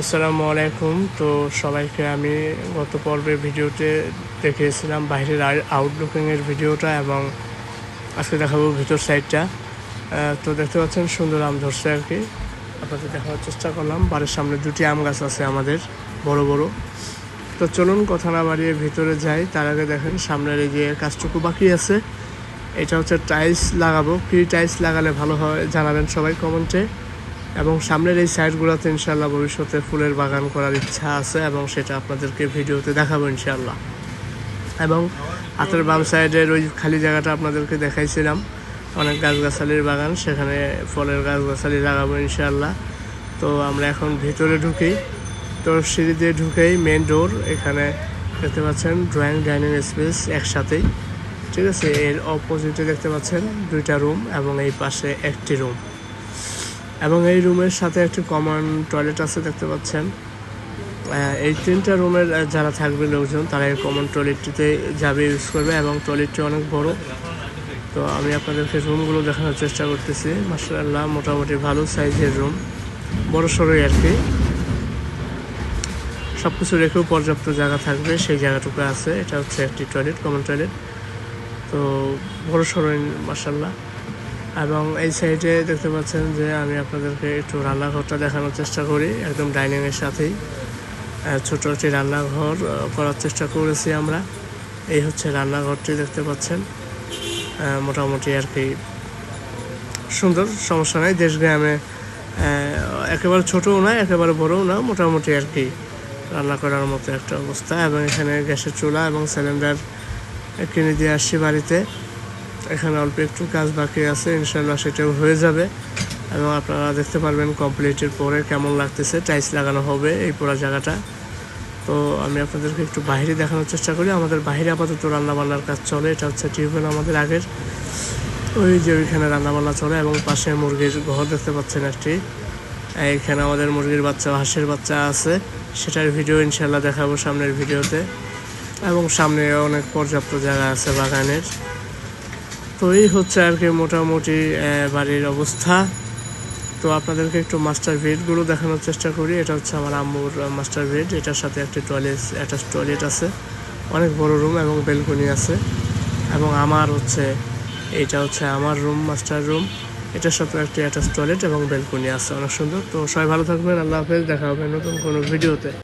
আসসালামু আলাইকুম। তো সবাইকে আমি গত পর্বে ভিডিওতে দেখিয়েছিলাম বাইরের আউটলুকিংয়ের ভিডিওটা এবং আজকে দেখাবো ভিতর সাইডটা তো দেখতে পাচ্ছেন সুন্দর আম ধরছে আর কি। আপনাদের দেখানোর চেষ্টা করলাম। বাড়ির সামনে দুটি আম গাছ আছে আমাদের, বড় বড়। তো চলুন কথা না বাড়িয়ে ভিতরে যাই। তার আগে দেখেন সামনের এই যে কাজটুকু বাকি আছে। এটা হচ্ছে টাইলস লাগাবো। কী টাইলস লাগালে ভালো হয় জানাবেন সবাই কমেন্টে। এবং সামনের এই সাইডগুলোতে ইনশাল্লাহ ভবিষ্যতে ফুলের বাগান করার ইচ্ছা আছে এবং সেটা আপনাদেরকে ভিডিওতে দেখাবো ইনশাল্লাহ এবং হাতের বাম সাইডের ওই খালি জায়গাটা আপনাদেরকে দেখাইছিলাম। অনেক গাছগাছালির বাগান, সেখানে ফলের গাছগাছালি লাগাবো ইনশাল্লাহ তো আমরা এখন ভিতরে ঢুকি। তো সিঁড়ি দিয়ে ঢুকেই মেন ডোর এখানে দেখতে পাচ্ছেন ড্রয়িং ডাইনিং স্পেস একসাথেই। ঠিক আছে, এর অপোজিটে দেখতে পাচ্ছেন দুইটা রুম এবং এই পাশে একটি রুম এবং এই রুমের সাথে একটি কমন টয়লেট আছে দেখতে পাচ্ছেন। এই তিনটা রুমের যারা থাকবে লোকজন, তারা এই কমন টয়লেটটিতে যাবে ইউজ করবে এবং টয়লেটটি অনেক বড়। তো আমি আপনাদেরকে রুমগুলো দেখানোর চেষ্টা করতেছি। মাসাল্লাহ মোটামুটি ভালো সাইজের রুম বড় সড়োই আর কি। সব কিছু রেখেও পর্যাপ্ত জায়গা থাকবে, সেই জায়গাটুকু আছে। এটা হচ্ছে একটি টয়লেট কমন টয়লেট তো বড় সড়োই মাসাল্লাহ এবং এই সাইডে দেখতে পাচ্ছেন যে আমি আপনাদেরকে একটু রান্নাঘরটা দেখানোর চেষ্টা করি, একদম ডাইনিংয়ের সাথেই। ছোট একটি রান্নাঘর করার চেষ্টা করেছি আমরা। এই হচ্ছে রান্নাঘরটি দেখতে পাচ্ছেন। মোটামুটি আর কি সুন্দর, সমস্যা নাই। দেশ গ্রামে একেবারে ছোটও না, একেবারে বড়ও না, মোটামুটি আর কি রান্না করার মতো একটা অবস্থা। এবং এখানে গ্যাসের চুলা এবং সিলিন্ডার কিনে দিয়ে আসছি বাড়িতে। এখানে অল্প একটু কাজ বাকি আছে ইনশাল্লাহ সেটাও হয়ে যাবে। এবং আপনারা দেখতে পারবেন কমপ্লিটের পরে কেমন লাগতেছে, টাইলস লাগানো হবে এই পুরো জায়গাটা। তো আমি আপনাদেরকে একটু বাইরে দেখানোর চেষ্টা করি। আমাদের বাইরে আপাতত রান্নাবান্নার কাজ চলে, এটা হচ্ছে টিউবওয়েল আমাদের আগের। ওই যে ওইখানে রান্নাবান্না চলে এবং পাশে মুরগির ঘর দেখতে পাচ্ছেন একটি। এইখানে আমাদের মুরগির বাচ্চা, হাঁসের বাচ্চা আছে। সেটার ভিডিও ইনশাল্লাহ দেখাবো সামনের ভিডিওতে। এবং সামনে অনেক পর্যাপ্ত জায়গা আছে বাগানের। তো এই হচ্ছে আর কি মোটামুটি বাড়ির অবস্থা। তো আপনাদেরকে একটু মাস্টার বেডগুলো দেখানোর চেষ্টা করি। এটা হচ্ছে আমার আম্মুর মাস্টার বেড এটার সাথে একটি টয়লেট অ্যাটাচ টয়লেট আছে। অনেক বড় রুম এবং বেলকনি আছে। এবং আমার হচ্ছে, এটা হচ্ছে আমার রুম মাস্টার রুম এটার সাথে একটি অ্যাটাচ টয়লেট এবং বেলকনি আছে। অনেক সুন্দর। তো সবাই ভালো থাকবেন। আল্লাহ হাফেজ। দেখা হবে নতুন কোনো ভিডিওতে